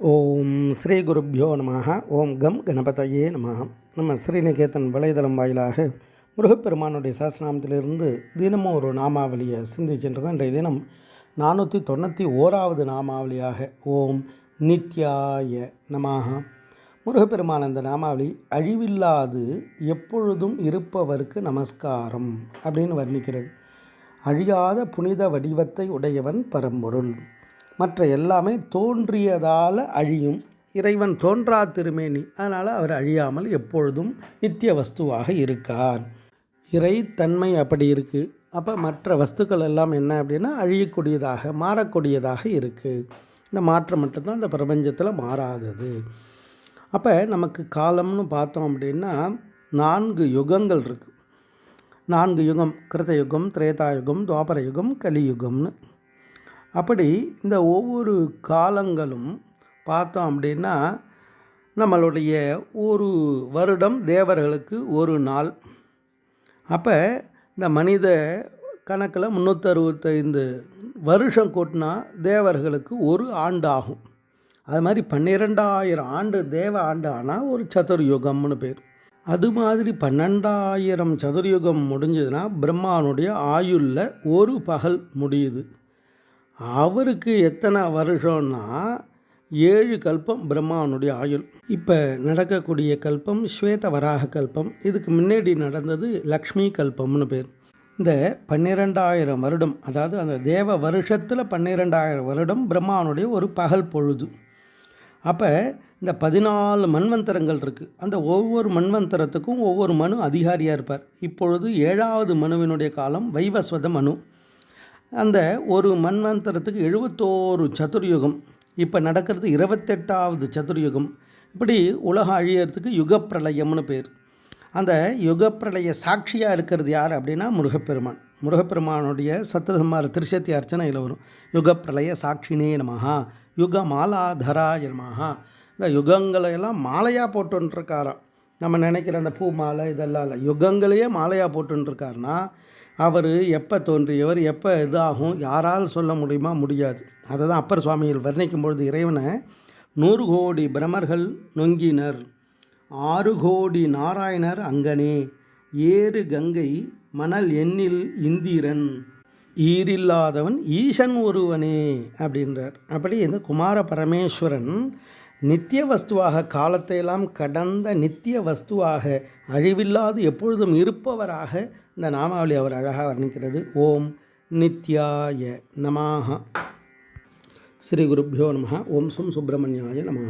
ஓம் ஸ்ரீ குருப்பியோ நம ஓம் கம் கணபதையே நம நம்ம ஸ்ரீநிகேதன் வலைதளம் வாயிலாக முருகப்பெருமானுடைய சாஸ்திரநாமத்திலிருந்து தினமும் ஒரு நாமாவளியை சிந்திக்கின்றது இன்றைய தினம் நானூற்றி தொண்ணூற்றி ஓராவது நாமாவளியாக ஓம் நித்யாய நமாக முருகப்பெருமான் அந்த நாமாவளி அழிவில்லாது எப்பொழுதும் இருப்பவருக்கு நமஸ்காரம் அப்படின்னு வர்ணிக்கிறது. அழியாத புனித வடிவத்தை உடையவன் பரம்பொருள். மற்ற எல்லாமே தோன்றியதால் அழியும். இறைவன் தோன்றா திருமேனி. அதனால் அவர் அழியாமல் எப்பொழுதும் நித்திய வஸ்துவாக இருக்கார். இறை தன்மை அப்படி இருக்குது அப்போ மற்ற வஸ்துக்கள் எல்லாம் என்ன அப்படின்னா அழியக்கூடியதாக மாறக்கூடியதாக இருக்குது இந்த மாற்றம் மட்டும்தான் இந்த பிரபஞ்சத்தில் மாறாதது. அப்போ நமக்கு காலம்னு பார்த்தோம் அப்படின்னா நான்கு யுகங்கள் இருக்குது நான்கு யுகம் கிருத யுகம் திரேதா யுகம் துவாபர யுகம் கலியுகம்னு. அப்படி இந்த ஒவ்வொரு காலங்களும் பார்த்தோம் அப்படின்னா நம்மளுடைய ஒரு வருடம் தேவர்களுக்கு ஒரு நாள். அப்போ இந்த மனித கணக்கில் முந்நூற்றறுபத்தைந்து வருஷம் கூட்டினா தேவர்களுக்கு ஒரு ஆண்டு ஆகும் அது மாதிரி பன்னிரெண்டாயிரம் ஆண்டு தேவ ஆண்டு ஆனால் ஒரு சதுர்யுகம்னு பேர். அது மாதிரி பன்னெண்டாயிரம் சதுர்யுகம் முடிஞ்சதுன்னா பிரம்மானுடைய ஆயுளில் ஒரு பகல் முடியுது. அவருக்கு எத்தனை வருஷம்னா ஏழு கல்பம் பிரம்மாவனுடைய ஆயுள். இப்போ நடக்கக்கூடிய கல்பம் ஸ்வேத வராக கல்பம். இதுக்கு முன்னாடி நடந்தது லக்ஷ்மி கல்பம்னு பேர். இந்த பன்னிரெண்டாயிரம் வருடம் அதாவது அந்த தேவ வருஷத்தில் பன்னிரெண்டாயிரம் வருடம் பிரம்மாவனுடைய ஒரு பகல் பொழுது. அப்போ இந்த பதினாலு மண்வந்தரங்கள் இருக்குது அந்த ஒவ்வொரு மண்வந்தரத்துக்கும் ஒவ்வொரு மனு அதிகாரியாக இருப்பார். இப்பொழுது ஏழாவது மனுவினுடைய காலம் வைவஸ்வத மனு. அந்த ஒரு மன்வந்தரத்துக்கு எழுபத்தோரு சதுர்யுகம் இப்போ நடக்கிறது இருபத்தெட்டாவது சதுர்யுகம். இப்படி உலகம் அழியறதுக்கு யுகப்பிரளயம்னு பேர். அந்த யுகப்பிரளய சாட்சியாக இருக்கிறது யார் அப்படின்னா முருகப்பெருமான். முருகப்பெருமானுடைய சத்துசம்மார திருசத்தி அர்ச்சனையில் வரும். யுகப்பிரளய சாட்சினே நமஹா யுக மாலாதராய நமஹா. இந்த யுகங்களை எல்லாம் மாலையாக போட்டுருக்காராம் நம்ம நினைக்கிற அந்த பூ மாலை இதெல்லாம் இல்லை. யுகங்களையே மாலையாக போட்டுருக்காருனா அவர் எப்போ தோன்றியவர் எப்போ இதாகும் யாரால் சொல்ல முடியுமா? முடியாது. அதை தான் அப்பர் சுவாமிகள் வர்ணிக்கும் பொழுது இறைவனை நூறு கோடி பிரமர்கள் நொங்கினர் ஆறு கோடி நாராயணர் அங்கனே ஏறு கங்கை மணல் எண்ணில் இந்திரன் ஈரில்லாதவன் ஈசன் ஒருவனே அப்படின்றார். அப்படி இந்த குமார பரமேஸ்வரன் நித்திய வஸ்துவாக காலத்தையெல்லாம் கடந்த நித்திய வஸ்துவாக அழிவில்லாது எப்பொழுதும் இருப்பவராக இந்த நாமாவளி அவர் அழகாக வர்ணிக்கிறது. ஓம் நித்யாய நமாக ஸ்ரீ குருப்பியோ நம ஓம் சும் சுப்பிரமணியாய நமாக